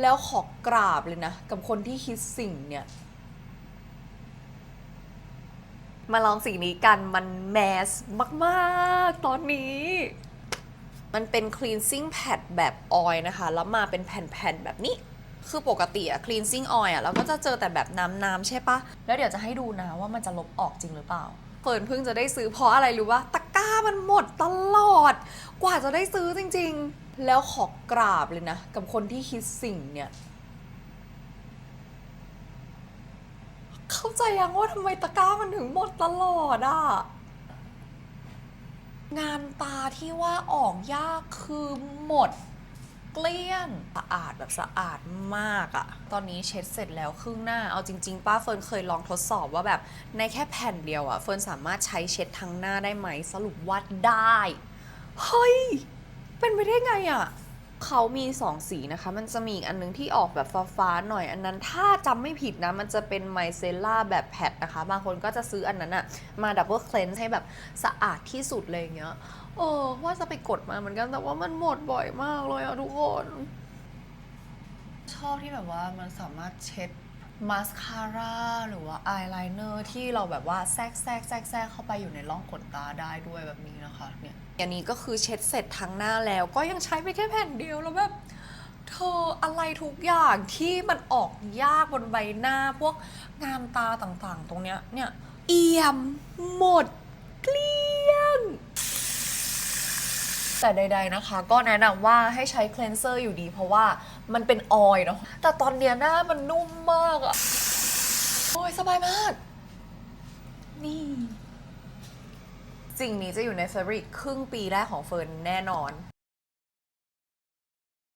แล้วขอกราบเลยนะ กับคนที่คิดสิ่งเนี่ย มาลองสีนี้กันมันแมสมากๆ ตอนนี้ มันเป็น cleansing pad แบบออยนะคะ แล้วมาเป็นแผ่นๆ แบบนี้ คือปกติอะ cleansing oil อะเราก็จะเจอแต่แบบน้ำๆ ใช่ปะ แล้วเดี๋ยวจะให้ดูนะว่ามันจะลบออกจริงหรือเปล่าเฟิร์นเพิ่งจะได้ซื้อเพราะอะไรรู้ว่าตะกร้า มันหมดตลอด กว่าจะได้ซื้อจริง ๆ แล้วขอกราบเลยนะ กับคนที่คิดสิ่งเนี่ยเข้าใจยังว่าทำไมตะกร้ามันถึงหมดตลอดอะงานตาที่ว่าออกยากคือหมด เกลี้ยงสะอาดแบบสะอาดมากอะตอนนี้เช็ดเสร็จแล้วครึ่งหน้า เอาจริง ๆ ป้าเฟิร์นเคยลองทดสอบว่าแบบในแค่แผ่นเดียวอะเฟิร์นสามารถใช้เช็ดทั้งหน้าได้ไหมสรุปว่าได้ เฮ้ย เป็นไปได้ไงอะ เขามีสองสีนะคะ มันจะมีอีกอันนึงที่ออกแบบฟ้าๆหน่อยอันนั้น ถ้าจำไม่ผิดนะ มันจะเป็นไมเซล่าแบบแพดนะคะ บางคนก็จะซื้ออันนั้นอะมาดับเบิลเคลนให้แบบสะอาดที่สุดเลยอย่างเงี้ยเออว่าจะไปกดมาเหมือนกันแต่ว่ามันหมดบ่อยมากเลยอะทุกคน ชอบที่แบบว่ามันสามารถเช็ด มาสคาร่าหรือว่าอายไลเนอร์ที่เราแบบว่าแทรกแทรกแทรกแทรกเข้าไปอยู่ในร่องขนตาได้ด้วยแบบนี้นะคะเนี่ยอันนี้ก็คือเช็ดเสร็จทั้งหน้าแล้วก็ยังใช้ไปแค่แผ่นเดียวแล้วแบบเธออะไรทุกอย่างที่มันออกยากบนใบหน้าพวกงามตาต่างๆ ตรงเนี้ยเนี่ยเอี่ยมหมดเกลี้ยง แต่ใด ๆนะคะ ก็แนะนำว่าให้ใช้เคลนเซอร์อยู่ดี เพราะว่ามันเป็นออยล์เนาะแต่ตอนเนี้ยหน้ามันนุ่มมากอะโอ้ยสบายมาก นี่สิ่งนี้จะอยู่ในเฟบริกครึ่งปีแรกของเฟิร์นแน่นอน